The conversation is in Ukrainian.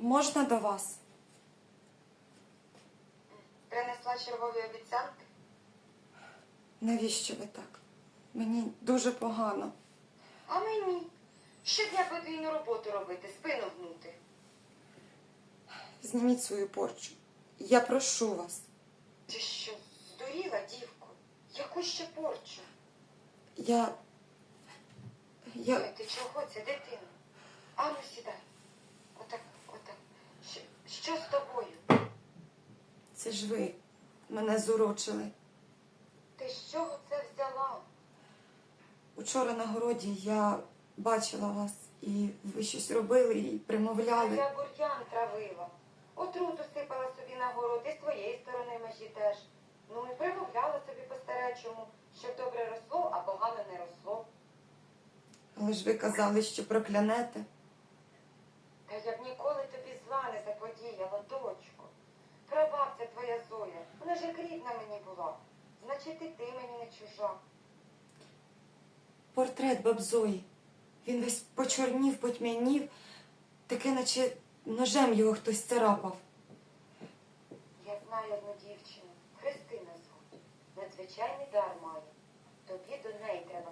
Можна до вас? Принесла чергові обіцянки? Навіщо ви так? Мені дуже погано. А мені? Щодня подвійну роботу робити, спину гнути. Зніміть свою порчу. Я прошу вас. Ти що, здуріла, дівко? Яку ще порчу? Я. Я. Ой, ти чого це, дитина? Ану, сідай. Отак, отак. Що, що з тобою? Це ж ви мене зурочили. Ти з чого це взяла? Учора на городі я бачила вас, і ви щось робили і примовляли. я бур'ян травила. Отруту сипала собі на город, і з твоєї сторони межі теж. Ну і примовляла собі по-старечому, щоб добре росло, а погано не росло. Але ж ви казали, що проклянете. Та я б ніколи тобі зла не заподіяла, дочко. Як рідна мені була. Значить, і ти мені не чужа. Портрет бабзої. Він весь почорнів, потьмянів, таке, наче ножем його хтось царапав. Я знаю одну дівчину, Христина звуть. Надзвичайний дар має. Тобі до неї треба